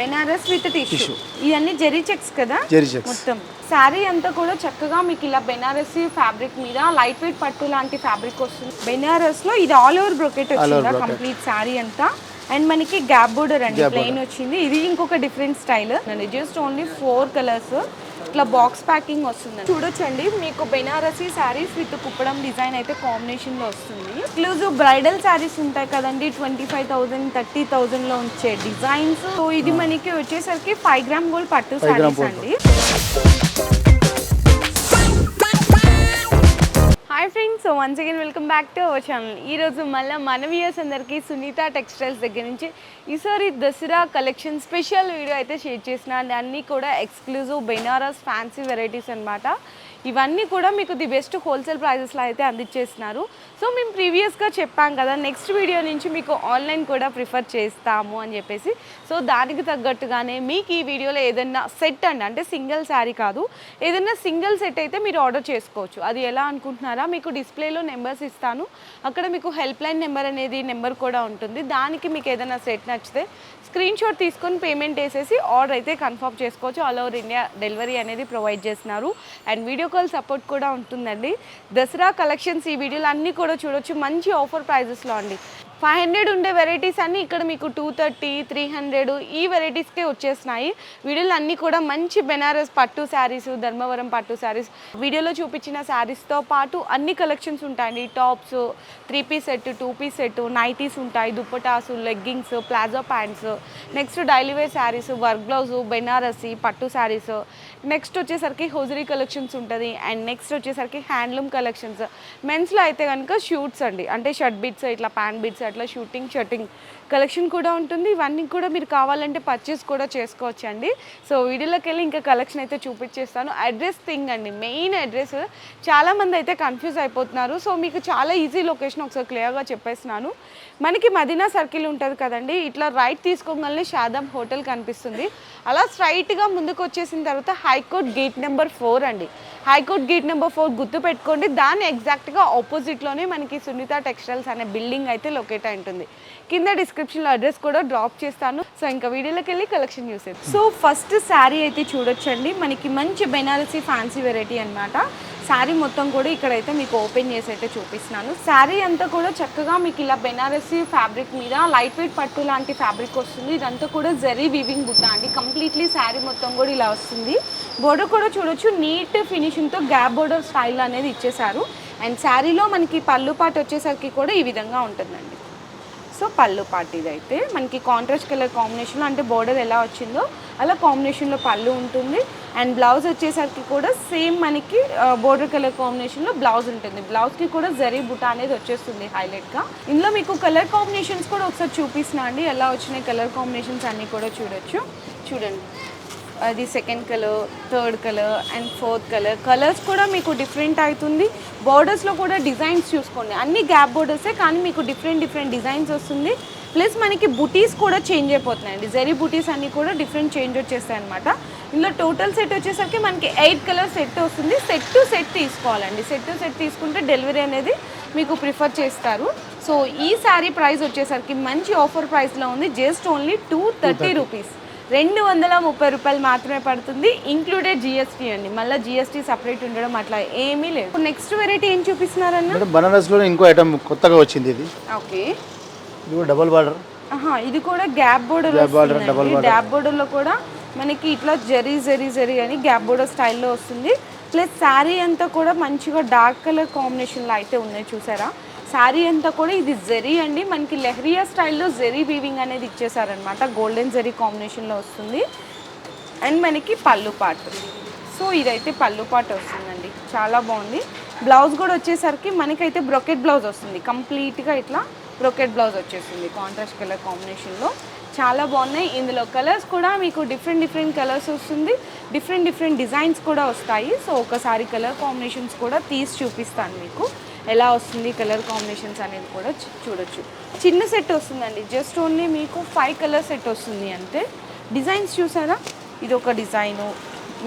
Banaras with tissue. ఇవన్నీ zari checks కదా? Zari checks. మొత్తం. శారీ అంతా కూడా చక్కగా మీకు ఇలా బెనారసి ఫ్యాబ్రిక్ మీద లైట్ వెయిట్ పట్టు లాంటి ఫ్యాబ్రిక్ వస్తుంది. బెనారస్లో ఇది ఆల్ ఓవర్ బ్రొకెట్ వచ్చిందా. కంప్లీట్ శారీ అంతా? అండ్ మనకి గ్యాప్ బోర్డర్ అండి ప్లెయిన్ వచ్చింది. ఇది ఇంకొక different style just only four colours ఇట్లా బాక్స్ ప్యాకింగ్ వస్తుంది చూడొచ్చండి. మీకు బెనారసి శారీస్ విత్ కుప్పడం డిజైన్ అయితే కాంబినేషన్లో వస్తుంది. ఎక్స్క్లూజివ్ బ్రైడల్ శారీస్ ఉంటాయి కదండి. ట్వంటీ ఫైవ్ థౌసండ్ థర్టీ థౌసండ్లో ఉంచే డిజైన్స్. సో ఇది మనకి వచ్చేసరికి ఫైవ్ గ్రామ్ గోల్డ్ పట్టు శారీస్. అండి. Hi friends so once again welcome back to our channel ఈరోజు మళ్ళీ మన వ్యూయర్స్ అందరికీ సునీత టెక్స్టైల్స్ దగ్గర నుంచి ఈసారి దసరా కలెక్షన్ స్పెషల్ వీడియో అయితే షేర్ చేసిన. అన్నీ కూడా ఎక్స్క్లూజివ్ బెనారస్ ఫ్యాన్సీ వెరైటీస్ అన్నమాట. ఇవన్నీ కూడా మీకు ది బెస్ట్ హోల్సేల్ ప్రైజెస్లో అయితే అందించేస్తున్నారు సో మేము ప్రీవియస్గా చెప్పాం కదా నెక్స్ట్ వీడియో నుంచి మీకు ఆన్లైన్ కూడా ప్రిఫర్ చేస్తాము అని చెప్పేసి. సో దానికి తగ్గట్టుగానే మీకు ఈ వీడియోలో ఏదైనా సెట్ అండి అంటే సింగిల్ శారీ కాదు ఏదైనా సింగిల్ సెట్ అయితే మీరు ఆర్డర్ చేసుకోవచ్చు. అది ఎలా అనుకుంటున్నారా? మీకు డిస్ప్లేలో నెంబర్స్ ఇస్తాను. అక్కడ మీకు హెల్ప్ లైన్ నెంబర్ అనేది నెంబర్ కూడా ఉంటుంది. దానికి మీకు ఏదైనా సెట్ నచ్చితే స్క్రీన్ షాట్ తీసుకొని పేమెంట్ వేసేసి ఆర్డర్ అయితే కన్ఫర్మ్ చేసుకోవచ్చు. ఆల్ ఓవర్ ఇండియా డెలివరీ అనేది ప్రొవైడ్ చేస్తున్నారు. అండ్ వీడియో కాల్ సపోర్ట్ కూడా ఉంటుందండి. దసరా కలెక్షన్స్ ఈ వీడియోలు అన్నీ కూడా చూడొచ్చు. మంచి ఆఫర్ ప్రైజెస్లో అండి. ఫైవ్ హండ్రెడ్ ఉండే వెరైటీస్ అన్నీ ఇక్కడ మీకు టూ థర్టీ త్రీ హండ్రెడ్ ఈ వెరైటీస్కే వచ్చేసినాయి. వీడియోలు అన్నీ కూడా మంచి బెనారస్ పట్టు శారీస్ ధర్మవరం పట్టు శారీస్. వీడియోలో చూపించిన శారీస్తో పాటు అన్ని కలెక్షన్స్ ఉంటాయండి. Tops three piece set two piece set nighties ఉంటాయి dupattas leggings palazzo pants. Next daily wear saris work blouse Banarasi పట్టు శారీస్. నెక్స్ట్ వచ్చేసరికి హోజరీ కలెక్షన్స్ ఉంటుంది. అండ్ నెక్స్ట్ వచ్చేసరికి హ్యాండ్లూమ్ కలెక్షన్స్. మెన్స్లో అయితే కనుక షూట్స్ అండి. అంటే షర్ట్ బిట్స్ ఇట్లా ప్యాంట్ బిట్స్ అట్లా షూటింగ్ షర్టింగ్ కలెక్షన్ కూడా ఉంటుంది. ఇవన్నీ కూడా మీరు కావాలంటే పర్చేస్ కూడా చేసుకోవచ్చు అండి. సో వీడియోలోకి వెళ్ళి ఇంకా కలెక్షన్ అయితే చూపించేస్తాను. అడ్రస్ థింగ్ అండి. మెయిన్ అడ్రస్ చాలామంది అయితే కన్ఫ్యూజ్ అయిపోతున్నారు. సో మీకు చాలా ఈజీ లొకేషన్ ఒకసారి క్లియర్గా చెప్పేస్తున్నాను. మనకి మదీనా సర్కిల్ ఉంటుంది కదండి. ఇట్లా రైట్ తీసుకోగానే షాదం హోటల్ కనిపిస్తుంది. అలా స్ట్రైట్గా ముందుకు వచ్చేసిన తర్వాత high court gate number four అండి. High court gate number four గుర్తు పెట్టుకోండి. దాని ఎగ్జాక్ట్గా ఆపోజిట్లోనే మనకి సునీత టెక్స్టైల్స్ అనే బిల్డింగ్ అయితే లొకేట్ అయి ఉంటుంది. కింద డిస్క్రిప్షన్లో అడ్రస్ కూడా డ్రాప్ చేస్తాను. సో ఇంకా వీడియోలోకి వెళ్ళి కలెక్షన్ చూసేది సో ఫస్ట్ శారీ అయితే చూడొచ్చండి. మనకి మంచి బెనారసీ ఫ్యాన్సీ వెరైటీ అనమాట శారీ మొత్తం కూడా ఇక్కడైతే మీకు ఓపెన్ చేసి అయితే చూపిస్తున్నాను. శారీ అంతా కూడా చక్కగా మీకు ఇలా బెనారసీ ఫ్యాబ్రిక్ మీద లైట్ వెయిట్ పట్టు లాంటి ఫ్యాబ్రిక్ వస్తుంది. ఇదంతా కూడా జరీ వీవింగ్ బుట్ట అండి. కంప్లీట్లీ శారీ మొత్తం కూడా ఇలా వస్తుంది. బోర్డర్ కూడా చూడొచ్చు. నీట్ ఫినిషింగ్తో గ్యాప్ బోర్డర్ స్టైల్ అనేది ఇచ్చేశారు. అండ్ శారీలో మనకి పళ్ళు పాటు వచ్చేసరికి కూడా ఈ విధంగా ఉంటుందండి. సో పళ్ళు పాటు ఇదైతే. మనకి కాంట్రాస్ట్ కలర్ కాంబినేషన్లో అంటే బోర్డర్ ఎలా వచ్చిందో అలా కాంబినేషన్లో పళ్ళు ఉంటుంది. అండ్ బ్లౌజ్ వచ్చేసరికి కూడా సేమ్ మనకి బోర్డర్ కలర్ కాంబినేషన్లో బ్లౌజ్ ఉంటుంది. బ్లౌజ్కి కూడా జరీ బుట్ట అనేది వచ్చేస్తుంది హైలైట్గా ఇందులో మీకు కలర్ కాంబినేషన్స్ కూడా ఒకసారి చూపిస్తున్నా అండి. ఎలా వచ్చినాయి కలర్ కాంబినేషన్స్ అన్నీ కూడా చూడొచ్చు. చూడండి. అది second colour third colour and fourth colour colours కూడా మీకు డిఫరెంట్ అవుతుంది. బోర్డర్స్లో కూడా డిజైన్స్ చూసుకోండి. అన్ని గ్యాప్ బోర్డర్సే కానీ మీకు డిఫరెంట్ డిఫరెంట్ డిజైన్స్ వస్తుంది. ప్లస్ మనకి బుటీస్ కూడా చేంజ్ అయిపోతున్నాయండి. జరీ బుటీస్ అన్నీ కూడా డిఫరెంట్ చేంజ్ వచ్చేస్తాయి అనమాట ఇందులో టోటల్ సెట్ వచ్చేసరికి మనకి ఎయిట్ కలర్ సెట్ వస్తుంది. సెట్ టు సెట్ తీసుకోవాలండి. సెట్ టు సెట్ తీసుకుంటే డెలివరీ అనేది మీకు ప్రిఫర్ చేస్తారు. సో ఈ శారీ ప్రైస్ వచ్చేసరికి మంచి ఆఫర్ ప్రైస్లో ఉంది. Just only two thirty rupees రెండు వందల ముప్పై రూపాయలు మాత్రమే పడుతుంది. ఇంక్లూడెడ్ జిఎస్టీ అండి. మళ్ళీ జిఎస్టీ సపరేట్ ఉండడం అట్లా ఏమీ లేదు. నెక్స్ట్ వెరైటీ ఏం చూపిస్తున్నారన్న? మేడం బనారస్లో ఇంకో ఐటమ్ కొత్తగా వచ్చింది ఇది. ఓకే ఇది డబల్ బార్డర్ ఇది కూడా గ్యాప్ బోర్డర్. గ్యాప్ బోర్డర్లో కూడా మనకి ఇట్లా జరీ జరీ జరీ అని గ్యాప్ బోర్డర్ స్టైల్లో వస్తుంది. ప్లస్ శారీ అంతా కూడా మంచిగా డార్క్ కలర్ కాంబినేషన్లో అయితే ఉన్నాయి చూసారా? శారీ అంతా కూడా ఇది జరీ అండి. మనకి లెహరియా స్టైల్లో జరీ వీవింగ్ అనేది ఇచ్చేసారనమాట గోల్డెన్ జరీ కాంబినేషన్లో వస్తుంది. అండ్ మనకి పళ్ళు పాటు. సో ఇదైతే పళ్ళు పాట్ వస్తుందండి. చాలా బాగుంది. బ్లౌజ్ కూడా వచ్చేసరికి మనకైతే బ్రొకెట్ బ్లౌజ్ వస్తుంది. కంప్లీట్గా ఇట్లా బ్రొకెట్ బ్లౌజ్ వచ్చేస్తుంది కాంట్రాస్ట్ కలర్ కాంబినేషన్లో చాలా బాగున్నాయి. ఇందులో కలర్స్ కూడా మీకు డిఫరెంట్ డిఫరెంట్ కలర్స్ వస్తుంది. డిఫరెంట్ డిఫరెంట్ డిజైన్స్ కూడా వస్తాయి. సో ఒకసారి కలర్ కాంబినేషన్స్ కూడా తీసి చూపిస్తాను మీకు. ఎలా వస్తుంది కలర్ కాంబినేషన్స్ అనేది కూడా చూడొచ్చు. చిన్న సెట్ వస్తుందండి. జస్ట్ ఓన్లీ మీకు ఫైవ్ కలర్ సెట్ వస్తుంది అంతే. డిజైన్స్ చూసారా? ఇది ఒక డిజైను.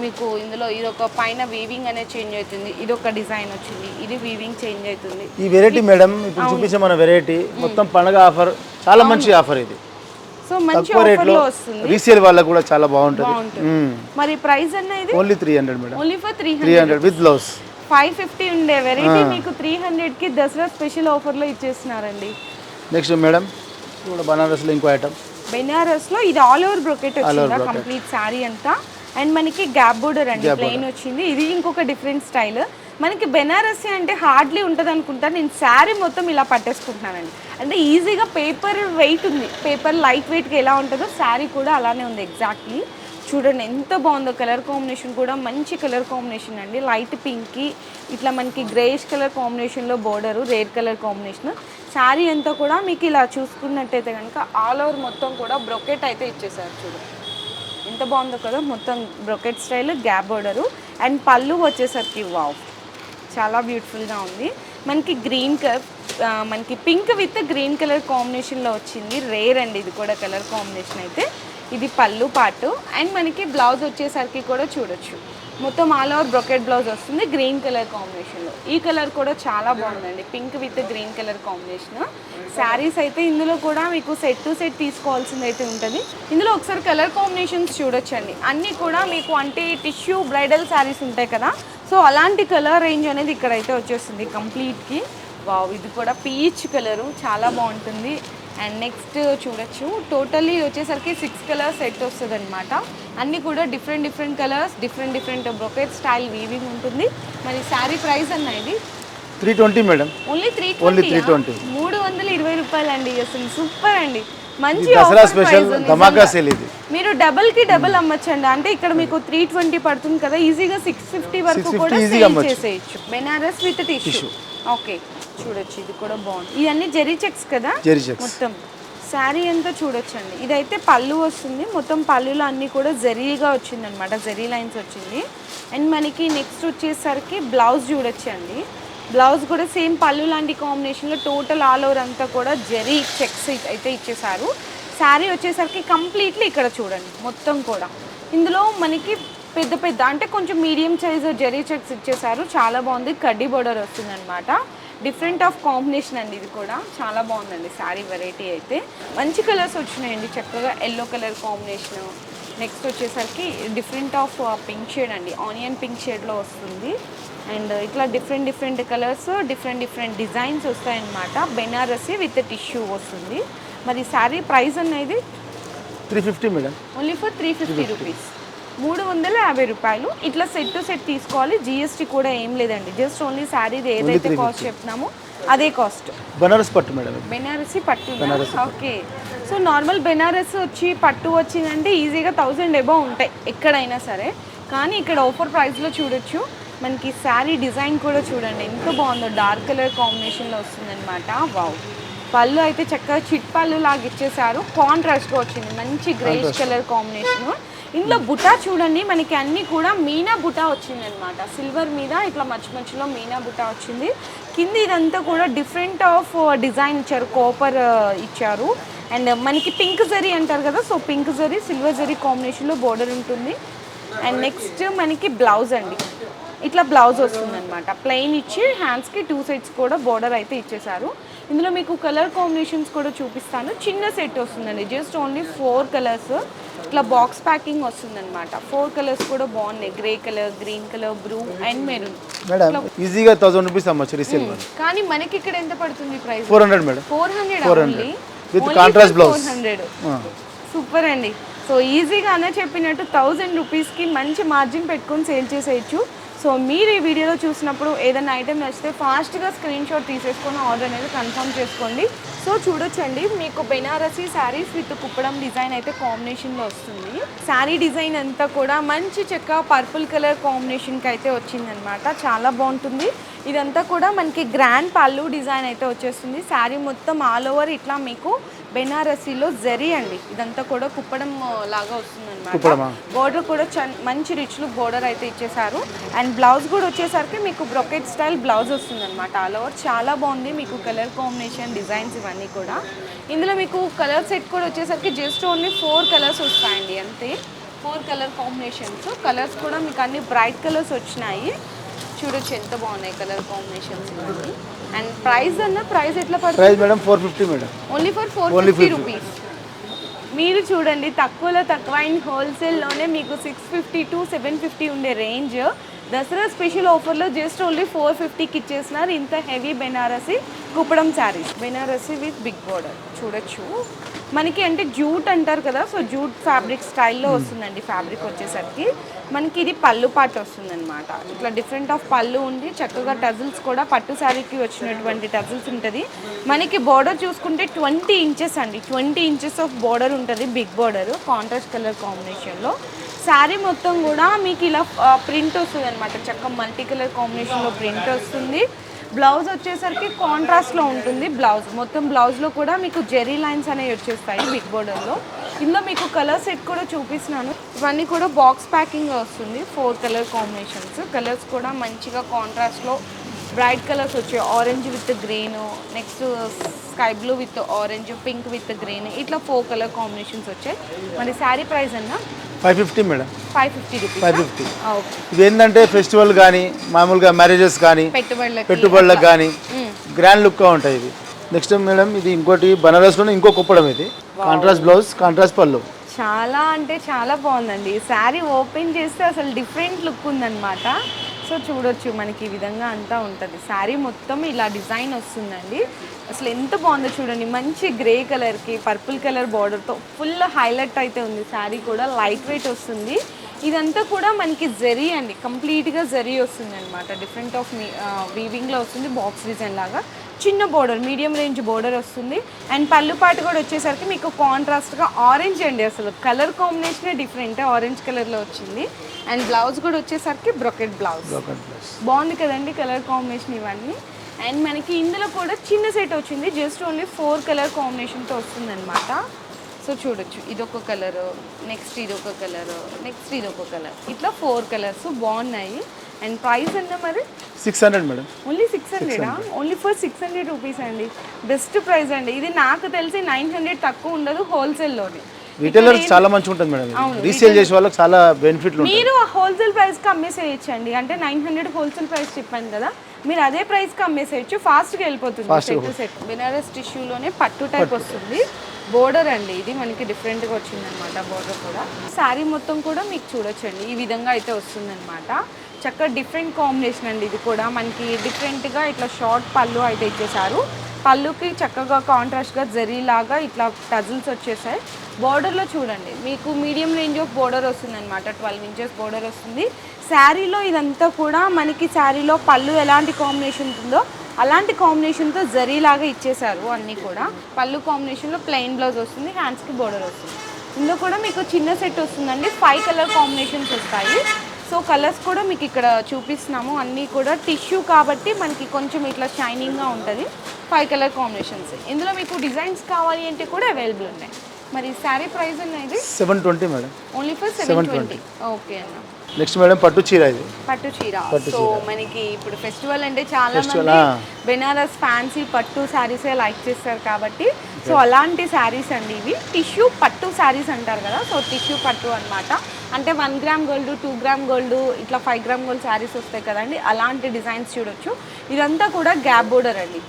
మీకు ఇందులో ఇది ఒక పైన వీవింగ్ అనేది చేంజ్ అవుతుంది. ఇది ఒక డిజైన్ వచ్చింది. ఇది వీవింగ్ చేంజ్ అవుతుంది. ఈ వెరైటీ మేడం ఇప్పుడు చూపించే మన వెరైటీ మొత్తం పండగ ఆఫర్ చాలా మంచి ఆఫర్ ఇది. సో మంచి రేట్లో ఆఫర్లో వస్తుంది. రీసేల్ వాళ్ళకు కూడా చాలా బాగుంటుంది. మరి ప్రైస్ అన్న ఇది only three hundred madam only for three three hundred with blouse five fifty ఉండే వెరైటీ మీకు త్రీ హండ్రెడ్కి దసరా స్పెషల్ ఆఫర్లో ఇచ్చేస్తున్నారండి. నెక్స్ట్ మేడం కూడా బనారస్లో ఇంకో ఐటమ్ బెనారస్లో ఇది ఆల్ ఓవర్ బ్రొకెట్ వచ్చిందా? కంప్లీట్ శారీ అంతా. అండ్ మనకి గ్యాప్ బోర్డర్ అండి ప్లెయిన్ వచ్చింది. ఇది ఇంకొక డిఫరెంట్ స్టైల్ మనకి బెనారసి అంటే హార్డ్లీ ఉంటుంది అనుకుంటా నేను శారీ మొత్తం ఇలా పట్టేసుకుంటున్నానండి. అంటే ఈజీగా పేపర్ వెయిట్ ఉంది. పేపర్ లైట్ వెయిట్గా ఎలా ఉంటుందో శారీ కూడా అలానే ఉంది ఎగ్జాక్ట్లీ చూడండి ఎంత బాగుందో కలర్ కాంబినేషన్ కూడా మంచి కలర్ కాంబినేషన్ అండి. లైట్ పింక్కి ఇట్లా మనకి గ్రేష్ కలర్ కాంబినేషన్లో border red colour combination sari అంతా కూడా మీకు ఇలా చూసుకున్నట్టయితే కనుక ఆల్ ఓవర్ మొత్తం కూడా బ్రొకెట్ అయితే ఇచ్చేసారు చూడండి ఎంత బాగుందో కదా మొత్తం brocade style gap border and pallu వచ్చేసరికి వావ్ చాలా బ్యూటిఫుల్గా ఉంది. మనకి గ్రీన్ కలర్ మనకి పింక్ విత్ గ్రీన్ కలర్ కాంబినేషన్లో వచ్చింది. రేర్ అండి ఇది కూడా కలర్ కాంబినేషన్ అయితే. ఇది పళ్ళు పాటు. అండ్ మనకి బ్లౌజ్ వచ్చేసరికి కూడా చూడొచ్చు. మొత్తం ఆల్ ఓవర్ బ్రొకెట్ బ్లౌజ్ వస్తుంది గ్రీన్ కలర్ కాంబినేషన్లో ఈ కలర్ కూడా చాలా బాగుందండి. Pink with green colour combination saris అయితే ఇందులో కూడా మీకు సెట్ టు సెట్ తీసుకోవాల్సింది అయితే ఉంటుంది. ఇందులో ఒకసారి కలర్ కాంబినేషన్స్ చూడొచ్చండి. అన్నీ కూడా మీకు అంటే టిష్యూ బ్రైడల్ శారీస్ ఉంటాయి కదా. సో అలాంటి కలర్ రేంజ్ అనేది ఇక్కడైతే వచ్చేస్తుంది కంప్లీట్కి. వావ్ ఇది కూడా పీచ్ కలరు చాలా బాగుంటుంది. అండ్ నెక్స్ట్ చూడొచ్చు. టోటల్లీ వచ్చేసరికి సిక్స్ కలర్స్ సెట్ వస్తుంది అనమాట అన్నీ కూడా different different colours different different brocade style weaving ఉంటుంది. మరి శారీ ప్రైస్ అన్న ఇది? Three twenty madam. Only three Only twenty. 320. మూడు వందల ఇరవై రూపాయలు అండి అసలు. సూపర్ అండి. మంచి దసరా స్పెషల్ ధమాకా. సేల్ ఇది. మీరు డబల్కి డబల్ అమ్మచ్చండి. అంటే ఇక్కడ మీకు త్రీ ట్వంటీ పడుతుంది కదా ఈజీగా సిక్స్ ఫిఫ్టీ వరకు 650 కూడా సేల్. చేసేయచ్చు. బెనారస్ విత్ టిష్యూ ఓకే చూడొచ్చు ఇది కూడా బాగుంది. ఇవన్నీ జెరీ చెక్స్ కదా? జెరీ చెక్స్. మొత్తం. శారీ అంతా చూడొచ్చండి. ఇదైతే పళ్ళు వస్తుంది. మొత్తం పళ్ళులో అన్నీ కూడా జరీగా వచ్చింది అనమాట జరీ లైన్స్ వచ్చింది. అండ్ మనకి నెక్స్ట్ వచ్చేసరికి బ్లౌజ్ చూడొచ్చండి. బ్లౌజ్ కూడా సేమ్ పళ్ళు లాంటి కాంబినేషన్లో టోటల్ ఆల్ ఓవర్ అంతా కూడా జరీ చెక్స్ అయితే ఇచ్చేసారు శారీ వచ్చేసరికి కంప్లీట్లీ ఇక్కడ చూడండి మొత్తం కూడా. ఇందులో మనకి పెద్ద పెద్ద అంటే కొంచెం మీడియం సైజ్ జెరీ చెక్స్ ఇచ్చేసారు చాలా బాగుంది కడ్డీ బోర్డర్ వస్తుందన్నమాట. డిఫరెంట్ ఆఫ్ కాంబినేషన్ అండి ఇది కూడా. చాలా బాగుందండి శారీ వెరైటీ అయితే. మంచి కలర్స్ వచ్చినాయండి చక్కగా ఎల్లో కలర్ కాంబినేషన్ నెక్స్ట్ వచ్చేసరికి డిఫరెంట్ ఆఫ్ పింక్ షేడ్ అండి. ఆనియన్ పింక్ షేడ్లో వస్తుంది. అండ్ ఇట్లా different different colours different different designs వస్తాయన్నమాట. బెనారసి విత్ టిష్యూ వస్తుంది. మరి శారీ ప్రైస్ అనేది three fifty madam only for three fifty rupees మూడు వందల యాభై రూపాయలు. ఇట్లా సెట్ టు సెట్ తీసుకోవాలి. జిఎస్టీ కూడా ఏం లేదండి. జస్ట్ ఓన్లీ శారీది ఏదైతే కాస్ట్ చెప్తున్నామో అదే కాస్ట్ బనారస్ పట్టు మేడం. బెనారసి పట్టు ఓకే సో నార్మల్ బెనారస్ వచ్చి పట్టు వచ్చిందంటే ఈజీగా థౌజండ్ ఎబో ఉంటాయి ఎక్కడైనా సరే. కానీ ఇక్కడ ఆఫర్ ప్రైస్లో చూడొచ్చు. మనకి శారీ డిజైన్ కూడా చూడండి ఎంత బాగుందో. డార్క్ కలర్ కాంబినేషన్లో వస్తుందన్నమాట. వావ్! పళ్ళు అయితే చక్కగా చిట్ పళ్ళు లాగా ఇచ్చేసారు కాంట్రాస్ట్గా వచ్చింది. మంచి గ్రేష్ కలర్ కాంబినేషన్. ఇందులో బుటా చూడండి మనకి అన్ని కూడా మీనా బుటా వచ్చింది అనమాట సిల్వర్ మీద ఇట్లా మధ్య మధ్యలో మీనా బుటా వచ్చింది. కింద ఇదంతా కూడా డిఫరెంట్ ఆఫ్ డిజైన్ ఇచ్చారు కోపర్ ఇచ్చారు. అండ్ మనకి పింక్ జరీ అంటారు కదా so pink zari silver zari కాంబినేషన్లో బోర్డర్ ఉంటుంది. అండ్ నెక్స్ట్ మనకి బ్లౌజ్ అండి. ఇట్లా బ్లౌజ్ వస్తుంది అనమాట ప్లెయిన్ ఇచ్చి హ్యాండ్స్కి టూ సైడ్స్ కూడా బోర్డర్ అయితే ఇచ్చేసారు ఇందులో మీకు కలర్ కాంబినేషన్స్ కూడా చూపిస్తాను. చిన్న సెట్ వస్తుందండి. జస్ట్ ఓన్లీ ఫోర్ కలర్స్ ఇట్లా బాక్స్ ప్యాకింగ్ వస్తుందన్నమాట. ఫోర్ కలర్స్ కూడా బాగున్నాయి. Grey colour green colour blue and maroon madam ఈజీగా థౌసండ్ రూపీస్ అమ్మచ్చు కానీ మనకి ఇక్కడ ఎంత పడుతుంది price four hundred madam four hundred 400. With contrast blouse. Four hundred super అండి సో ఈజీగానే చెప్పినట్టు థౌజండ్ రూపీస్కి మంచి మార్జిన్ పెట్టుకొని సేల్ చేసేయచ్చు సో మీరు ఈ వీడియోలో చూసినప్పుడు ఏదైనా ఐటెం నచ్చితే ఫాస్ట్గా స్క్రీన్ షాట్ తీసేసుకొని ఆర్డర్ అనేది కన్ఫర్మ్ చేసుకోండి. సో చూడొచ్చండి మీకు బెనారసీ శారీస్ విత్ కుప్పడం డిజైన్ అయితే కాంబినేషన్లో వస్తుంది. శారీ డిజైన్ అంతా కూడా మంచి చెక్క పర్పుల్ కలర్ కాంబినేషన్కి అయితే వచ్చిందనమాట చాలా బాగుంటుంది. ఇదంతా కూడా మనకి గ్రాండ్ పళ్ళు డిజైన్ అయితే వచ్చేస్తుంది. శారీ మొత్తం ఆల్ ఓవర్ ఇట్లా మీకు బెనారసీలో జరీ అండి. ఇదంతా కూడా కుప్పడం లాగా వస్తుంది కుప్పడమా? అనమాట బోర్డర్ కూడా మంచి రిచ్ లుక్ బోర్డర్ అయితే ఇచ్చేసారు అండ్ బ్లౌజ్ కూడా వచ్చేసరికి మీకు బ్రొకెట్ స్టైల్ బ్లౌజ్ వస్తుంది అనమాట ఆల్ ఓవర్. చాలా బాగుంది మీకు కలర్ కాంబినేషన్ డిజైన్స్ ఇవన్నీ కూడా. ఇందులో మీకు కలర్ సెట్ కూడా వచ్చేసరికి జస్ట్ ఓన్లీ ఫోర్ కలర్స్ వస్తాయండి అంతే. Four colour combinations. కలర్స్ కూడా మీకు అన్ని బ్రైట్ కలర్స్ వచ్చినాయి. చూడొచ్చు ఎంత బాగున్నాయి కలర్ కాంబినేషన్స్ అండ్ ప్రైస్ అన్న ప్రైస్ ఎట్లా పడుతుంది? Price madam four fifty madam. Only for four Only fifty 50. Rupees మీరు చూడండి తక్కువలో తక్కువ అండ్ హోల్సేల్లోనే మీకు six fifty to seven fifty ఉండే రేంజ్ దసరా స్పెషల్ ఆఫర్లో జస్ట్ ఓన్లీ ఫోర్ ఫిఫ్టీకి ఇచ్చేసినారు. ఇంత heavy Banarasi Kuppadam saris. Banarasi with big border చూడొచ్చు. మనకి అంటే జూట్ అంటారు కదా సో జూట్ ఫ్యాబ్రిక్ స్టైల్లో వస్తుందండి ఫ్యాబ్రిక్ వచ్చేసరికి. మనకి ఇది పళ్ళు పాటు వస్తుందన్నమాట. ఇట్లా డిఫరెంట్ ఆఫ్ పళ్ళు ఉండి చక్కగా టజిల్స్ కూడా పట్టు శారీకి వచ్చినటువంటి టజిల్స్ ఉంటుంది. మనకి బోర్డర్ చూసుకుంటే ట్వంటీ ఇంచెస్ అండి. ట్వంటీ ఇంచెస్ ఆఫ్ బోర్డర్ ఉంటుంది బిగ్ బోర్డర్ కాంట్రాస్ట్ కలర్ కాంబినేషన్లో శారీ మొత్తం కూడా మీకు ఇలా ప్రింట్ వస్తుంది అనమాట చక్క మల్టీ కలర్ కాంబినేషన్లో ప్రింట్ వస్తుంది. బ్లౌజ్ వచ్చేసరికి కాంట్రాస్ట్లో ఉంటుంది బ్లౌజ్. మొత్తం బ్లౌజ్లో కూడా మీకు జెరీ లైన్స్ అనేవి వచ్చేస్తాయి బిగ్ బోర్డర్లో. ఇందులో మీకు కలర్ సెట్ కూడా చూపిస్తున్నాను. ఇవన్నీ కూడా బాక్స్ ప్యాకింగ్ వస్తుంది. Four colour combinations. కలర్స్ కూడా మంచిగా కాంట్రాస్ట్లో బ్రైట్ కలర్స్ వచ్చాయి. Orange with green next sky blue with orange pink with green ఇట్లా ఫోర్ కలర్ కాంబినేషన్స్ వచ్చాయి. మరి శారీ ప్రైస్ అన్న five fifty madam five fifty five fifty okay ఇది ఏంటంటే ఫెస్టివల్ కానీ మామూలుగా మ్యారేజెస్ కానీ పెట్టుబడులకి పెట్టుబడులకు కానీ. గ్రాండ్ లుక్గా ఉంటాయి ఇది నెక్స్ట్ మేడం ఇది ఇంకోటి బనారస్లోనే ఇంకో కుప్పడం ఇది. కాంట్రాస్ట్ బ్లౌజ్ కాంట్రాస్ట్ పళ్ళు. చాలా అంటే చాలా బాగుందండి. శారీ ఓపెన్ చేస్తే అసలు డిఫరెంట్ లుక్ ఉందన్నమాట. సో చూడొచ్చు మనకి ఈ విధంగా అంతా ఉంటుంది. శారీ మొత్తం ఇలా డిజైన్ వస్తుందండి. అసలు ఎంత బాగుందో చూడండి. మంచి గ్రే కలర్కి పర్పుల్ కలర్ బార్డర్తో ఫుల్ హైలైట్ అయితే ఉంది. శారీ కూడా లైట్ వెయిట్ వస్తుంది. ఇదంతా కూడా మనకి జరీ అండి. కంప్లీట్గా జరీ వస్తుంది అనమాట డిఫరెంట్ ఆఫ్ వీవింగ్లో వస్తుంది బాక్స్ డిజైన్ లాగా. చిన్న బోర్డర్ మీడియం రేంజ్ బోర్డర్ వస్తుంది. అండ్ పళ్ళు పాటు కూడా వచ్చేసరికి మీకు కాంట్రాస్ట్గా ఆరెంజ్ అండి అసలు. కలర్ కాంబినేషనే డిఫరెంట్ ఆరెంజ్ కలర్లో వచ్చింది. అండ్ బ్లౌజ్ కూడా వచ్చేసరికి బ్రొకెట్ బ్లౌజ్ బాగుంది కదండి కలర్ కాంబినేషన్ ఇవన్నీ. అండ్ మనకి ఇందులో కూడా చిన్న సెట్ వచ్చింది. జస్ట్ ఓన్లీ ఫోర్ కలర్ కాంబినేషన్తో వస్తుందన్నమాట. సో చూడొచ్చు. ఇదొక కలర్ నెక్స్ట్ ఇదొక కలర్ నెక్స్ట్ ఇదొక కలర్ ఇట్లా ఫోర్ కలర్స్ బాగున్నాయి. అండ్ ప్రైస్ ఎంత మరి? Six hundred madam only six హండ్రెడా only for six hundred rupees అండి. బెస్ట్ ప్రైస్ అండి. ఇది నాకు తెలిసి నైన్ హండ్రెడ్ తక్కువ ఉండదు హోల్సేల్లోనే రీటైలర్ చాలా మంచిగా ఉంటుంది మేడం రీసేల్ చేసే వాళ్ళకి చాలా బెనిఫిట్లు ఉంటాయి. మీరు హోల్సేల్ ప్రైస్కి అమ్మేసేయచ్చండి అంటే నైన్ హండ్రెడ్ హోల్సేల్ ప్రైస్ చెప్పాను కదా. మీరు అదే ప్రైస్కి అమ్మేసేయచ్చు ఫాస్ట్గా వెళ్ళిపోతుంది సెట్ సెట్ బెనారస్ టిష్యూలోనే పట్టు టైప్ వస్తుంది. బోర్డర్ అండి. ఇది మనకి డిఫరెంట్గా వచ్చింది అనమాట బోర్డర్ కూడా. శారీ మొత్తం కూడా మీకు చూడొచ్చండి. ఈ విధంగా అయితే వస్తుందన్నమాట. చక్కగా డిఫరెంట్ కాంబినేషన్ అండి ఇది కూడా. మనకి డిఫరెంట్గా ఇట్లా షార్ట్ పళ్ళు అయితే ఇచ్చేసారు పళ్ళుకి చక్కగా కాంట్రాస్ట్గా జరీలాగా ఇట్లా టజిల్స్ వచ్చేసాయి. బోర్డర్లో చూడండి. మీకు మీడియం రేంజ్ ఆఫ్ బోర్డర్ వస్తుంది అనమాట ట్వెల్వ్ ఇంచెస్ బోర్డర్ వస్తుంది శారీలో ఇదంతా కూడా మనకి శారీలో పళ్ళు ఎలాంటి కాంబినేషన్ ఉంటుందో అలాంటి కాంబినేషన్తో జరీలాగా ఇచ్చేసారు అన్నీ కూడా. పళ్ళు కాంబినేషన్లో ప్లెయిన్ బ్లౌజ్ వస్తుంది హ్యాండ్స్కి బోర్డర్ వస్తుంది. ఇందులో కూడా మీకు చిన్న సెట్ వస్తుందండి. ఫైవ్ కలర్ కాంబినేషన్స్ వస్తాయి. సో కలర్స్ కూడా మీకు ఇక్కడ చూపిస్తున్నాము. అన్నీ కూడా టిష్యూ కాబట్టి మనకి కొంచెం ఇట్లా షైనింగ్గా ఉంటుంది. ఫైవ్ కలర్ కాంబినేషన్స్ ఇందులో మీకు డిజైన్స్ కావాలి అంటే కూడా అవైలబుల్ ఉన్నాయి. మరి శారీ ప్రైస్ అనేది? Seven twenty madam only for seven twenty okay అన్న. నెక్స్ట్ మేడం పట్టు చీర ఇది. పట్టు చీర. సో. మనకి ఇప్పుడు ఫెస్టివల్ అంటే చాలా మంది. బెనారస్ ఫ్యాన్సీ పట్టు శారీసే లైక్ చేస్తారు కాబట్టి. సో అలాంటి శారీస్ అండి ఇవి. టిష్యూ పట్టు శారీస్ అంటారు కదా. సో టిష్యూ పట్టు అన్నమాట. అంటే one gram gold two gram gold ఇట్లా ఫైవ్ గ్రామ్ గోల్డ్ శారీస్ వస్తాయి కదండి. అలాంటి డిజైన్స్ చూడొచ్చు. ఇదంతా కూడా గ్యాప్ బోర్డర్ అండి.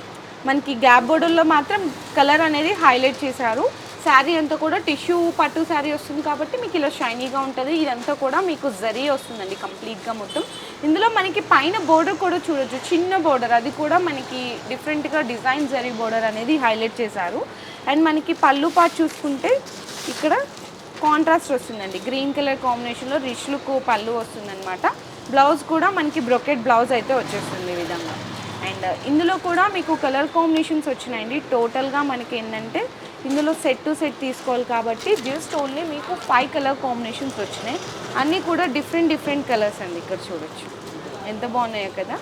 మనకి గ్యాప్ బోర్డర్లో మాత్రం కలర్ అనేది హైలైట్ చేశారు. శారీ అంతా కూడా టిష్యూ పట్టు శారీ వస్తుంది కాబట్టి మీకు ఇలా షైనీగా ఉంటుంది. ఇదంతా కూడా మీకు జరీ వస్తుందండి కంప్లీట్గా మొత్తం. ఇందులో మనకి పైన బోర్డర్ కూడా చూడొచ్చు. చిన్న బోర్డర్. అది కూడా మనకి డిఫరెంట్గా డిజైన్ జరీ బోర్డర్ అనేది హైలైట్ చేశారు. అండ్ మనకి పళ్ళు పాటు చూసుకుంటే ఇక్కడ కాంట్రాస్ట్ వస్తుందండి. గ్రీన్ కలర్ కాంబినేషన్లో రిచ్ లుక్ పళ్ళు వస్తుందన్నమాట. బ్లౌజ్ కూడా మనకి బ్రొకెట్ బ్లౌజ్ అయితే వచ్చేస్తుంది ఈ విధంగా. అండ్ ఇందులో కూడా మీకు కలర్ కాంబినేషన్స్ వచ్చినాయండి. టోటల్గా మనకి ఏంటంటే ఇందులో సెట్ టు సెట్ తీసుకోవాలి కాబట్టి జస్ట్ ఓన్లీ మీకు ఫైవ్ కలర్ కాంబినేషన్స్ వచ్చినాయి. అన్నీ కూడా డిఫరెంట్ డిఫరెంట్ కలర్స్ అండి ఇక్కడ చూడొచ్చు. ఎంత బాగున్నాయో కదా.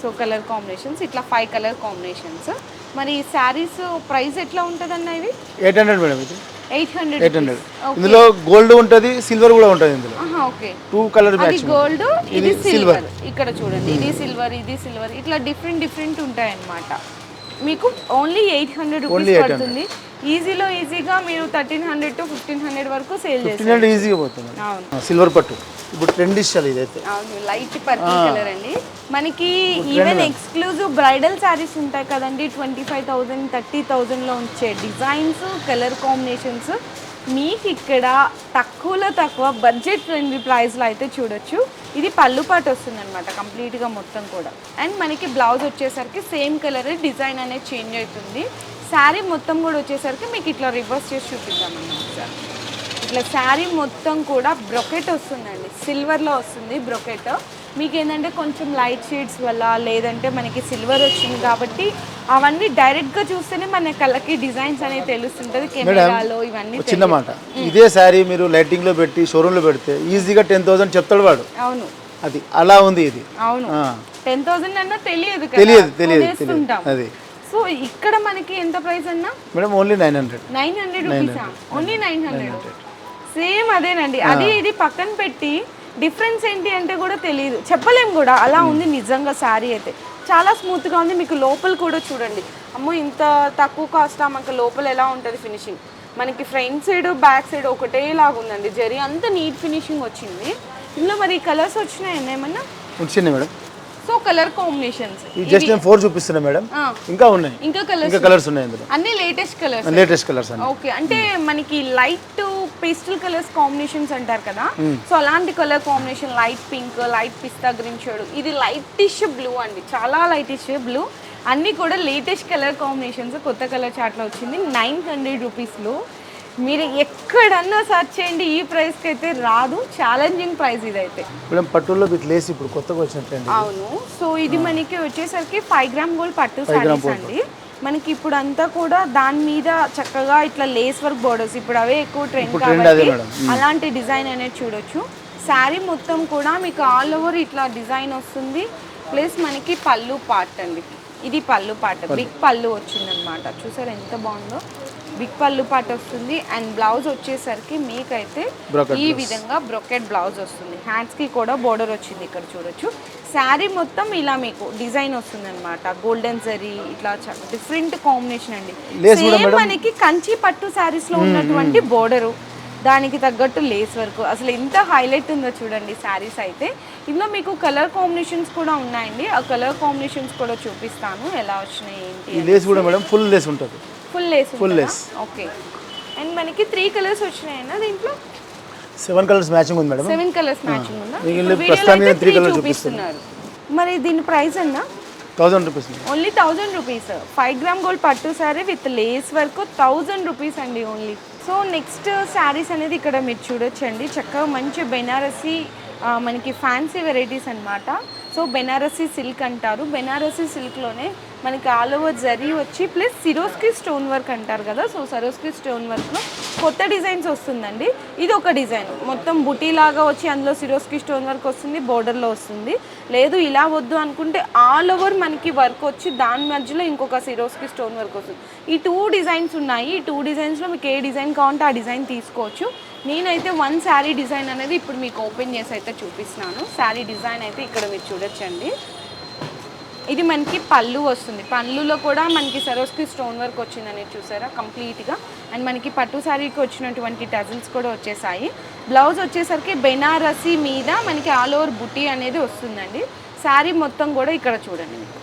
సో కలర్ కాంబినేషన్స్ ఇట్లా ఫైవ్ కలర్ కాంబినేషన్స్ మరి శారీస్ ప్రైస్ ఎట్లా ఉంటుందన్న ఇవి? ఎయిట్ హండ్రెడ్ మేడం ఇది. Eight hundred eight hundred. ఇందులో గోల్డ్ ఉంటుంది సిల్వర్ కూడా ఉంటుంది ఇందులో. Okay. Two colour match gold ఇది ఇది సిల్వర్ ఇక్కడ చూడండి ఇది సిల్వర్ ఇది సిల్వర్ ఇట్లా డిఫరెంట్ డిఫరెంట్ ఉంటాయి అన్నమాట మీకు ఓన్లీ ఎయిట్ హండ్రెడ్ రూపీస్ 800. పడుతుంది. ఈజీలో ఈజీగా మీరు thirteen hundred to fifteen hundred వరకు సేల్ చేస్తారు ఈజీగా పోతుంది. అవును. సిల్వర్ పట్టు. ఇప్పుడు ట్రెండ్ ఇష్టాలు ఇదైతే. అవును లైట్ పర్పుల్ కలర్ అండి. మనకి ఈవెన్ ఎక్స్క్లూజివ్ బ్రైడల్ శారీస్ ఉంటాయి కదండి ట్వంటీ ఫైవ్ థౌజండ్ థర్టీ థౌజండ్లో ఉంచే డిజైన్స్ కలర్ కాంబినేషన్స్ మీకు ఇక్కడ తక్కువలో తక్కువ బడ్జెట్ ఫ్రెండ్లీ ప్రైస్లో అయితే చూడొచ్చు. ఇది పళ్ళు పాటు వస్తుంది అనమాట కంప్లీట్గా మొత్తం కూడా. అండ్ మనకి బ్లౌజ్ వచ్చేసరికి సేమ్ కలర్ డిజైన్ అనేది చేంజ్ అవుతుంది. శారీ మొత్తం కూడా వచ్చేసరికి మీకు ఇట్లా రివర్స్ చేసి చూపిద్దామన్నమాట సార్. ఇట్లా శారీ మొత్తం కూడా బ్రొకెట్ వస్తుందండి సిల్వర్లో వస్తుంది బ్రొకెట్. మీకు ఏంటంటే కొంచెం లైట్ షేడ్స్ వల్ల లేదంటే మనకి సిల్వర్ వచ్చింది కాబట్టి అవన్నీ డైరెక్ట్గా చూస్తేనే మన కళ్ళకి డిజైన్స్ అనేది తెలుస్తుంటుంది కెమెరాలో ఇవన్నీ చిన్న మాట. ఇదే శారీ మీరు లైటింగ్లో పెట్టి షోరూమ్లో పెడితే ఈజీగా టెన్ థౌసండ్ చెప్తాడు వాడు. అవును. అది అలా ఉంది ఇది. అవును. టెన్ థౌసండ్ అన్నా తెలియదు తెలియదు తెలియదు. అది. సో ఇక్కడ మనకి ఎంత ప్రైస్ అన్నా? Madam only nine hundred nine hundred రూపీసా only nine hundred same అదేనండి. అది ఇది పక్కన పెట్టి డిఫరెన్స్ ఏంటి అంటే కూడా తెలియదు చెప్పలేం కూడా. అలా ఉంది నిజంగా శారీ అయితే. చాలా స్మూత్గా ఉంది. మీకు లోపల కూడా చూడండి. అమ్మో ఇంత తక్కువ కాస్ట్? మనకు లోపల ఎలా ఉంటుంది ఫినిషింగ్? మనకి ఫ్రంట్ సైడ్ బ్యాక్ సైడ్ ఒకటే లాగా ఉందండి. జరీ అంత నీట్ ఫినిషింగ్ వచ్చింది. ఇందులో మరి కలర్స్ వచ్చినాయండి ఏమన్నా? వచ్చింది మేడం. సో కలర్ కాంబినేషన్స్ ఈ జస్ట్ నేను ఫోర్ చూపిస్తున్నా మేడం. ఇంకా ఉన్నాయి. ఇంకా కలర్స్ ఇంకా కలర్స్ ఉన్నాయి. ఇందులో. అన్ని లేటెస్ట్ కలర్స్ లేటెస్ట్ కలర్స్ అన్ని. ఓకే అంటే మనకి లైట్ పేస్టల్ కలర్స్ కాంబినేషన్స్ అంటారు కదా. సో అలాంటి colour combination light pink light pista green shade ఇది లైటిష్ బ్లూ అండి. చాలా లైటిష్ బ్లూ అన్నీ కూడా లేటెస్ట్ కలర్ కాంబినేషన్స్ కొత్త కలర్ చాట్లో వచ్చింది. నైన్ హండ్రెడ్ రూపీస్లో మీరు ఎక్కడన్నా సర్చ్ చేయండి ఈ ప్రైస్కి అయితే రాదు. ఛాలెంజింగ్ ప్రైస్ ఇదైతే. మేడం పట్టుల్లో విత్ లేస్ ఇప్పుడు కొత్తగా వచ్చినట్టు అవును. సో ఇది మనకి వచ్చేసరికి ఫైవ్ గ్రామ్ గోల్డ్ పట్టు సారీస్ అండి. మనకి ఇప్పుడు అంతా కూడా దాని మీద చక్కగా ఇట్లా లేస్ వర్క్ బోర్డర్స్ ఇప్పుడు అవే ఎక్కువ ట్రెండ్ కాబట్టి. అలాంటి డిజైన్ అనేది చూడొచ్చు. శారీ మొత్తం కూడా మీకు ఆల్ ఓవర్ ఇట్లా డిజైన్ వస్తుంది. ప్లస్ మనకి పళ్ళు పార్ట్ అండి. ఇది పళ్ళు పార్ట్ బిగ్ పళ్ళు వచ్చిందనమాట. చూసారు ఎంత బాగుందో? బిగ్ పళ్ళు పార్ట్ వస్తుంది అండ్ బ్లౌజ్ వచ్చేసరికి మీకైతే ఈ విధంగా బ్రొకెట్ బ్లౌజ్ వస్తుంది. హ్యాండ్స్కి కూడా బోర్డర్ వచ్చింది ఇక్కడ చూడొచ్చు. శారీ మొత్తం ఇలా మీకు డిజైన్ వస్తుంది అనమాట గోల్డెన్ జరీ ఇట్లా డిఫరెంట్ కాంబినేషన్ అండి. మనకి కంచి పట్టు శారీస్లో ఉన్నటువంటి బోర్డరు దానికి తగ్గట్టు లేస్ వర్క్. అసలు ఎంత హైలైట్ ఉందో చూడండి శారీస్ అయితే. ఇందులో మీకు కలర్ కాంబినేషన్స్ కూడా ఉన్నాయండి. ఆ కలర్ కాంబినేషన్స్ కూడా చూపిస్తాను. ఎలా వచ్చినాయి ఏంటి లేస్ కూడా మేడం ఫుల్ లేస్ ఉంటుంది. Full lace Full lace. Okay. And మనకి త్రీ కలర్స్ వచ్చినాయన్నా దీంట్లో? సెవెన్ కలర్స్ మ్యాచింగ్ ఉంది మేడం. సెవెన్ కలర్స్ మ్యాచింగ్ ఉందా? ప్రస్తుతానికి three colours చూపిస్తున్నారు. మరి దీని ప్రైస్ అన్నా thousand rupees only thousand rupees. Five gram gold పట్టు sari with lace work thousand rupees అండి ఓన్లీ. సో నెక్స్ట్ శారీస్ అనేది ఇక్కడ మీరు చూడొచ్చండి. చక్కగా మంచి బెనారసి మనకి ఫ్యాన్సీ వెరైటీస్ అన్నమాట. సో బెనారసి సిల్క్ అంటారు. బెనారసి సిల్క్లోనే మనకి ఆల్ ఓవర్ జరీ వచ్చి ప్లస్ సిరోస్కి స్టోన్ వర్క్ అంటారు కదా సో సరోస్కి స్టోన్ వర్క్లో కొత్త డిజైన్స్ వస్తుందండి. ఇది ఒక డిజైన్ మొత్తం బుటీ లాగా వచ్చి అందులో సిరోస్కి స్టోన్ వర్క్ వస్తుంది బోర్డర్లో వస్తుంది. లేదు ఇలా వద్దు అనుకుంటే ఆల్ ఓవర్ మనకి వర్క్ వచ్చి దాని మధ్యలో ఇంకొక సిరోస్కి స్టోన్ వర్క్ వస్తుంది. ఈ టూ డిజైన్స్ ఉన్నాయి. ఈ టూ డిజైన్స్లో మీకు ఏ డిజైన్ కావాలంటే ఆ డిజైన్ తీసుకోవచ్చు. నేనైతే వన్ శారీ డిజైన్ అనేది ఇప్పుడు మీకు ఓపెన్ చేసి అయితే చూపిస్తున్నాను. శారీ డిజైన్ అయితే ఇక్కడ మీరు చూడొచ్చండి. ఇది మనకి పళ్ళు వస్తుంది. పళ్ళులో కూడా మనకి సరోస్కి స్టోన్ వర్క్ వచ్చిందని చూసారా? కంప్లీట్గా. అండ్ మనకి పట్టు శారీకి వచ్చినటువంటి టజిల్స్ కూడా వచ్చేసాయి. బ్లౌజ్ వచ్చేసరికి బెనారసి మీద మనకి ఆల్ ఓవర్ బుటీ అనేది వస్తుందండి. శారీ మొత్తం కూడా ఇక్కడ చూడండి మీకు.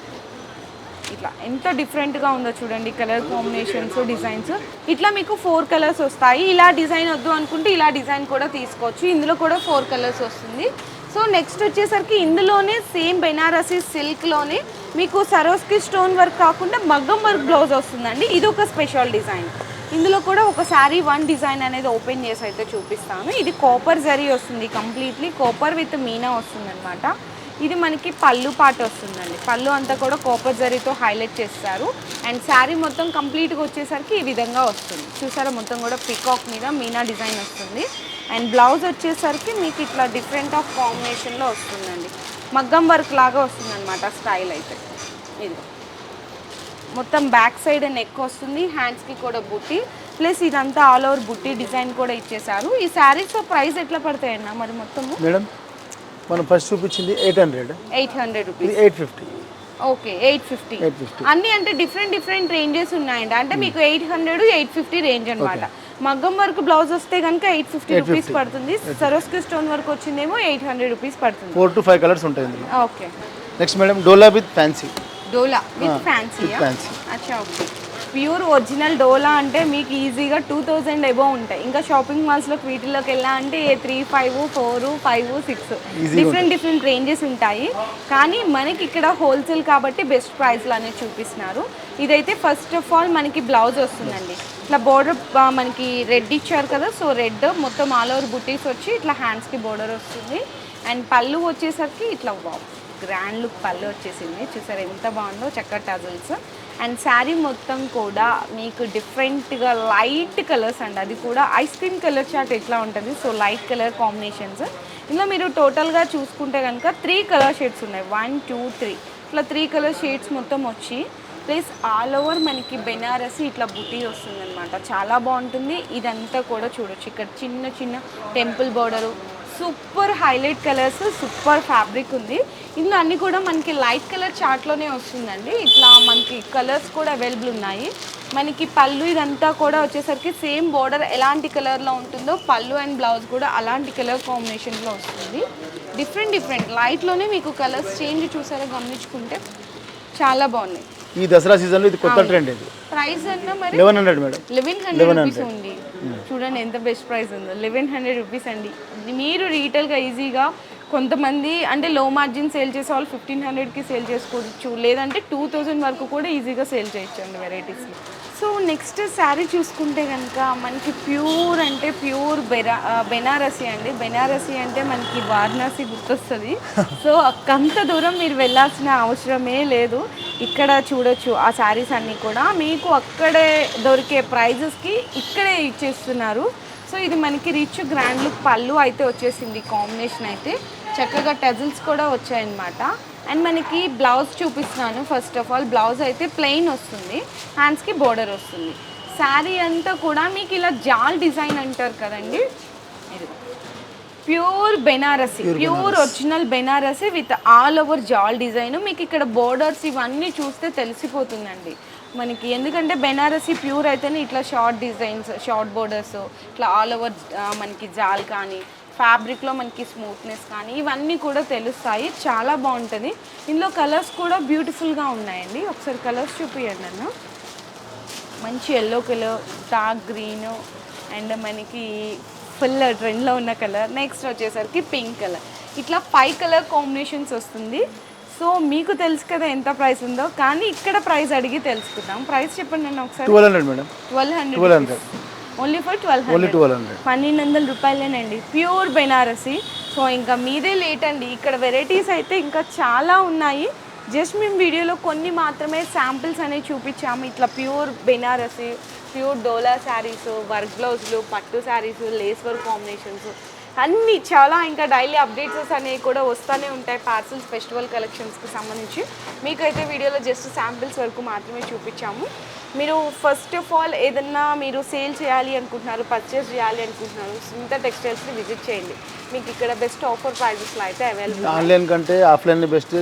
ఇట్లా ఎంత డిఫరెంట్గా ఉందో చూడండి. Colour combinations designs. ఇట్లా మీకు ఫోర్ కలర్స్ వస్తాయి. ఇలా డిజైన్ వద్దు అనుకుంటే ఇలా డిజైన్ కూడా తీసుకోవచ్చు. ఇందులో కూడా ఫోర్ కలర్స్ వస్తుంది. సో నెక్స్ట్ వచ్చేసరికి ఇందులోనే సేమ్ బెనారసీ సిల్క్లోనే మీకు సరోస్కి స్టోన్ వర్క్ కాకుండా మగ్గం వర్క్ బ్లౌజ్ వస్తుందండి. ఇది ఒక స్పెషల్ డిజైన్. ఇందులో కూడా ఒక శారీ వన్ డిజైన్ అనేది ఓపెన్ చేసి అయితే చూపిస్తాను. ఇది కాపర్ జరీ వస్తుంది కంప్లీట్లీ. కాపర్ విత్ మీనా వస్తుందన్నమాట. ఇది మనకి పళ్ళు పాట వస్తుందండి. పళ్ళు అంతా కూడా కోపర్ జరీతో హైలైట్ చేస్తారు. అండ్ శారీ మొత్తం కంప్లీట్గా వచ్చేసరికి ఈ విధంగా వస్తుంది. చూసారా? మొత్తం కూడా పికాక్ మీద మీనా డిజైన్ వస్తుంది. అండ్ బ్లౌజ్ వచ్చేసరికి మీకు ఇట్లా డిఫరెంట్ ఆఫ్ కాంబినేషన్లో వస్తుందండి. మగ్గం వర్క్ లాగా వస్తుంది అనమాట స్టైల్ అయితే. ఇది మొత్తం బ్యాక్ సైడ్ నెక్ వస్తుంది. హ్యాండ్స్కి కూడా బుట్టి. ప్లస్ ఇదంతా ఆల్ ఓవర్ బుట్టి డిజైన్ కూడా ఇచ్చేసారు. ఈ శారీస్ ప్రైస్ ఎట్లా పడతాయన్న మరి మొత్తము? మేడం మనం ఫస్ట్ చూపించింది eight hundred eight hundred rupees eight fifty okay eight fifty eight fifty అన్ని అంటే డిఫరెంట్ డిఫరెంట్ రేంజెస్ ఉన్నాయండి. అంటే మీకు eight hundred eight fifty range అనమాట మగ్గం వర్క్ బ్లౌజ్ వస్తే కనుక ఎయిట్ ఫిఫ్టీ రూపీస్ పడుతుంది. సరోస్కి స్టోన్ వర్క్ వచ్చిందేమో ఎయిట్ హండ్రెడ్ రూపీస్ పడుతుంది. ఫోర్ టు ఫైవ్ కలర్స్ ఉంటాయి ఇందులో. Okay next madam dola with fancy dola with fancy fancy. అచ్చా ఓకే ప్యూర్ ఒరిజినల్ డోలా అంటే మీకు ఈజీగా టూ థౌజండ్ ఎబో ఉంటాయి. ఇంకా షాపింగ్ మాల్స్లోకి వీటిలోకి వెళ్ళా అంటే three five four five six different different ranges ఉంటాయి. కానీ మనకి ఇక్కడ హోల్సేల్ కాబట్టి బెస్ట్ ప్రైస్లు అనేది చూపిస్తున్నారు. ఇదైతే ఫస్ట్ ఆఫ్ ఆల్ మనకి బ్లౌజ్ వస్తుందండి. ఇట్లా బోర్డర్ మనకి రెడ్ ఇచ్చారు కదా సో రెడ్ మొత్తం ఆల్ ఓవర్ బుటీస్ వచ్చి ఇట్లా హ్యాండ్స్కి బోర్డర్ వస్తుంది. అండ్ పళ్ళు వచ్చేసరికి ఇట్లా గ్రాండ్ లుక్ పళ్ళు వచ్చేసింది. చూసారు ఎంత బాగుందో చక్కటి టజల్స్. అండ్ శారీ మొత్తం కూడా మీకు డిఫరెంట్గా లైట్ కలర్స్ అండి. అది కూడా ఐస్ క్రీమ్ కలర్ చాట్ ఎట్లా ఉంటుంది? సో లైట్ కలర్ కాంబినేషన్స్ ఇందులో మీరు టోటల్గా చూసుకుంటే కనుక త్రీ కలర్ షేడ్స్ ఉన్నాయి. వన్ టూ త్రీ ఇట్లా త్రీ కలర్ షేడ్స్ మొత్తం వచ్చి ప్లస్ ఆల్ ఓవర్ మనకి బెనారసి ఇట్లా బుటీ వస్తుంది అనమాట చాలా బాగుంటుంది. ఇదంతా కూడా చూడొచ్చు. ఇక్కడ చిన్న చిన్న temple border super highlight colours super fabric ఉంది. ఇందులో అన్ని కూడా మనకి లైట్ కలర్ చార్ట్లోనే వస్తుందండి. ఇట్లా మనకి కలర్స్ కూడా అవైలబుల్ ఉన్నాయి. మనకి పళ్ళు ఇదంతా కూడా వచ్చేసరికి సేమ్ బోర్డర్ ఎలాంటి కలర్లో ఉంటుందో పళ్ళు అండ్ బ్లౌజ్ కూడా అలాంటి కలర్ కాంబినేషన్లో వస్తుంది. Different different. లైట్లోనే మీకు కలర్స్ చేంజ్ చూసారా గమనించుకుంటే చాలా బాగున్నాయి. ఈ దసరా సీజన్లో ఇది కొత్త ట్రెండ్ ఇది. ప్రైస్ అన్నా మరి eleven hundred madam. Eleven hundred rupees ఉంది. చూడండి ఎంత బెస్ట్ ప్రైస్ ఉందో. లెవెన్ హండ్రెడ్ రూపీస్ అండి. మీరు రీటైల్గా ఈజీగా కొంతమంది అంటే లో మార్జిన్ సేల్ చేసే వాళ్ళు ఫిఫ్టీన్ హండ్రెడ్కి సేల్ చేసుకోవచ్చు. లేదంటే టూ థౌజండ్ వరకు కూడా ఈజీగా సేల్ చేయొచ్చు అండి వెరైటీస్ సో నెక్స్ట్ శారీ చూసుకుంటే కనుక మనకి ప్యూర్ అంటే ప్యూర్ బెరా బెనారసి అండి. బెనారసి అంటే మనకి వారణాసి గుర్తొస్తుంది. సో అంత దూరం మీరు వెళ్ళాల్సిన అవసరమే లేదు. ఇక్కడ చూడొచ్చు ఆ శారీస్ అన్నీ కూడా. మీకు అక్కడే దొరికే ప్రైజెస్కి ఇక్కడే ఇచ్చేస్తున్నారు. సో ఇది మనకి రిచ్ గ్రాండ్ లుక్ పళ్ళు అయితే వచ్చేసింది కాంబినేషన్ అయితే. చక్కగా టజిల్స్ కూడా వచ్చాయన్నమాట. అండ్ మనకి బ్లౌజ్ చూపిస్తున్నాను. ఫస్ట్ ఆఫ్ ఆల్ బ్లౌజ్ అయితే ప్లెయిన్ వస్తుంది. హ్యాండ్స్కి బోర్డర్ వస్తుంది. శారీ అంతా కూడా మీకు ఇలా జాల్ డిజైన్ అంటారు కదండి. Pure Banarasi pure original Banarasi with all over jaal design. మీకు ఇక్కడ బోర్డర్స్ ఇవన్నీ చూస్తే తెలిసిపోతుందండి. మనకి. ఎందుకంటే బెనారసీ ప్యూర్ అయితేనే ఇట్లా షార్ట్ డిజైన్స్ షార్ట్ బోర్డర్స్ ఇట్లా ఆల్ ఓవర్ మనకి జాల్ కానీ ఫ్యాబ్రిక్లో మనకి స్మూత్నెస్ కానీ ఇవన్నీ కూడా తెలుస్తాయి. చాలా బాగుంటుంది. ఇందులో కలర్స్ కూడా బ్యూటిఫుల్గా ఉన్నాయండి. ఒకసారి కలర్స్ చూపించండి నన్ను మంచి yellow colour dark green and మనకి ఫుల్ ట్రెండ్లో ఉన్న కలర్ నెక్స్ట్ వచ్చేసరికి పింక్ కలర్ ఇట్లా ఫైవ్ కలర్ కాంబినేషన్స్ వస్తుంది. సో మీకు తెలుసు కదా ఎంత ప్రైస్ ఉందో. కానీ ఇక్కడ ప్రైస్ అడిగి తెలుసుకుందాం. ప్రైస్ చెప్పండి నన్ను ఒకసారి. Twelve hundred madam. Twelve hundred twelve hundred. Only for twelve only twelve hundred. పన్నెండు వందల రూపాయలేనండి. ప్యూర్ బెనారసి సో ఇంకా మీదే లేట్ అండి. ఇక్కడ వెరైటీస్ అయితే ఇంకా చాలా ఉన్నాయి. జస్ట్ మేము వీడియోలో కొన్ని మాత్రమే శాంపిల్స్ అనేవి చూపించాము. ఇట్లా pure Banarasi pure dola saris work బ్లౌజులు పట్టు శారీస్ లేస్ వర్క్ కాంబినేషన్స్ అన్నీ చాలా ఇంకా డైలీ అప్డేట్స్ అనేవి కూడా వస్తూనే ఉంటాయి పార్సల్స్ ఫెస్టివల్ కలెక్షన్స్కి సంబంధించి. మీకైతే వీడియోలో జస్ట్ శాంపిల్స్ వరకు మాత్రమే చూపించాము. మీరు ఫస్ట్ ఆఫ్ ఆల్ ఏదన్నా మీరు సేల్ చేయాలి అనుకుంటున్నారు పర్చేస్ చేయాలి అనుకుంటున్నారు సునీత టెక్స్టైల్స్ని విజిట్ చేయండి. మీకు ఇక్కడ బెస్ట్ ఆఫర్ ప్రైజెస్లో అయితే అవైలబుల్ ఆన్లైన్ కంటే ఆఫ్లైన్ బెస్ట్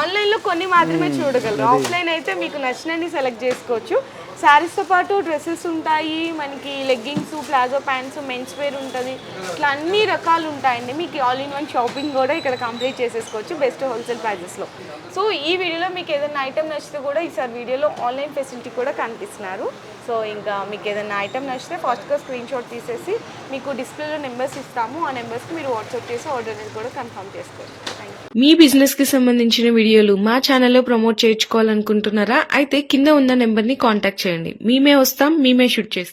ఆన్లైన్లో కొన్ని మాత్రమే చూడగలరు. ఆఫ్లైన్ అయితే మీకు నచ్చినవి సెలెక్ట్ చేసుకోవచ్చు. శారీస్తో పాటు డ్రెస్సెస్ ఉంటాయి మనకి leggings palazzo pants men's wear ఉంటుంది. ఇట్లా అన్ని రకాలు ఉంటాయండి. మీకు ఆల్ ఇన్ వన్ షాపింగ్ కూడా ఇక్కడ కంప్లీట్ చేసేసుకోవచ్చు బెస్ట్ హోల్సేల్ ప్రైజెస్లో సో ఈ వీడియోలో మీకు ఏదైనా ఐటమ్ నచ్చితే కూడా ఈసారి వీడియోలో ఆన్లైన్ ఫెసిలిటీ కూడా కనిపిస్తున్నారు. సో ఇంకా మీకు ఏదైనా ఐటమ్ నచ్చితే ఫాస్ట్గా స్క్రీన్ షాట్ తీసేసి మీకు డిస్ప్లేలో నెంబర్స్ ఇస్తాము. ఆ నెంబర్స్కి మీరు వాట్సాప్ చేసి ఆర్డర్ అనేది కూడా కన్ఫర్మ్ చేసుకోవచ్చు మీ బిజినెస్కి సంబంధించిన వీడియోలు మా ఛానల్లో ప్రమోట్ చేయించుకోవాలనుకుంటున్నారా? అయితే కింద ఉన్న నెంబర్ని కాంటాక్ట్ చేయండి. మేమే వస్తాం మేమే షూట్ చేస్తాం.